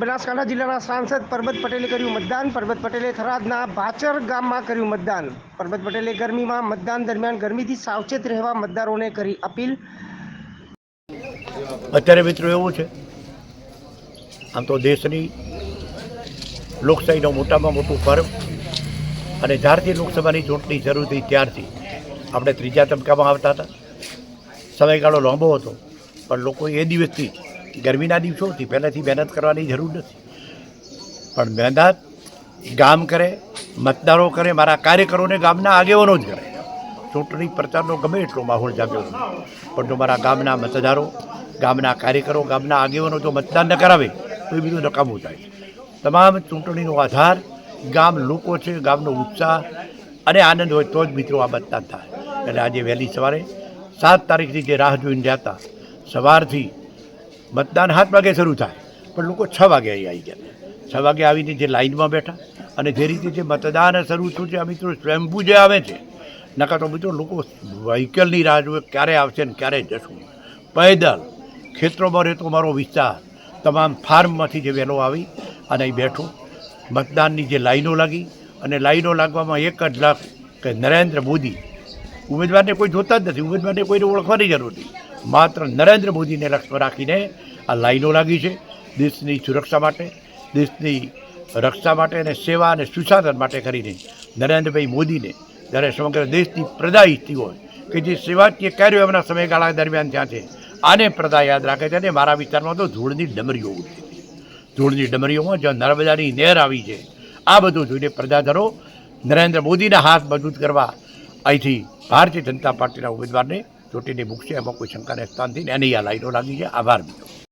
બનાસકાંઠા જિલ્લાના સાંસદ પરબત પટેલે કર્યું મતદાન. પરબત પટેલે થરાદના ભાચર ગામમાં કર્યું મતદાન. પરબત પટેલે ગરમીમાં મતદાન દરમિયાન ગરમીથી સાવચેત રહેવા મતદારોને કરી અપીલ. અત્યારે મિત્રો એવું છે, આમ તો દેશની લોકશાહીનો મોટામાં મોટું પર્વ અને જ્યારથી લોકસભાની ચૂંટણી શરૂ થઈ ત્યારથી આપણે ત્રીજા તબક્કામાં આવતા હતા. સમયગાળો લાંબો હતો, પણ લોકો એ દિવસથી ગરમીના દિવસોથી પહેલાંથી મહેનત કરવાની જરૂર નથી. પણ મહેનત ગામ કરે, મતદારો કરે, મારા કાર્યકરોને ગામના આગેવાનો જ કરે. ચૂંટણી પ્રચારનો ગમે એટલો માહોલ જાગ્યો પણ જો મારા ગામના મતદારો, ગામના કાર્યકરો, ગામના આગેવાનો જો મતદાન ન કરાવે, તો એ બીજું નકામું થાય. તમામ ચૂંટણીનો આધાર, ગામ લોકો છે, ગામનો ઉત્સાહ અને આનંદ હોય તો જ મિત્રો આ મતદાન થાય. એટલે આજે વહેલી સવારે સાત તારીખથી જે રાહ જોઈને જતા સવારથી મતદાન સાત વાગે શરૂ થાય. પણ લોકો છ વાગે અહીં આવી ગયા. છ વાગે આવીને જે લાઇનમાં બેઠા અને જે રીતે જે મતદાન શરૂ થયું છે, આ મિત્રો સ્વયંભૂ જે આવે છે, નકા તો મિત્રો લોકો વ્હીકલની રાહ જોવે ક્યારે આવશે ને ક્યારે જશું. પૈદલ, ખેતરોમાં રહેતો મારો વિસ્તાર, તમામ ફાર્મમાંથી જે વહેલો આવી અને અહીં બેઠો. મતદાનની જે લાઈનો લાગી અને લાઈનો લાગવામાં એક જ લાખ કે નરેન્દ્ર મોદી. ઉમેદવારને કોઈ જોતા જ નથી. ઉમેદવારને કોઈને ઓળખવાની જરૂર નથી. માત્ર નરેન્દ્ર મોદીને લક્ષ્ય રાખીને આ લાઈનો લાગી છે દેશની સુરક્ષા માટે, દેશની રક્ષા માટે અને સેવા અને સુશાસન માટે કરીને નરેન્દ્રભાઈ મોદીને જ્યારે સમગ્ર દેશની પ્રજા ઈચ્છતી હોય કે જે સેવાકીય કાર્યો એમના સમયગાળા દરમિયાન ત્યાં છે, આને પ્રજા યાદ રાખે છે અને મારા વિસ્તારમાં તો ધૂળની ડમરીઓ ઉઠી છે. ધૂળની ડમરીઓમાં જ્યાં નર્મદાની નહેર આવી છે, આ બધું જોઈને પ્રજાધરો નરેન્દ્ર મોદીના હાથ મજબૂત કરવા અહીંથી ભારતીય જનતા પાર્ટીના ઉમેદવારને ચૂંટીને મૂકશે એમાં કોઈ શંકાને સ્થાન નથી ને એની આ લાઈનો લાગી છે. આભાર મિત્રો.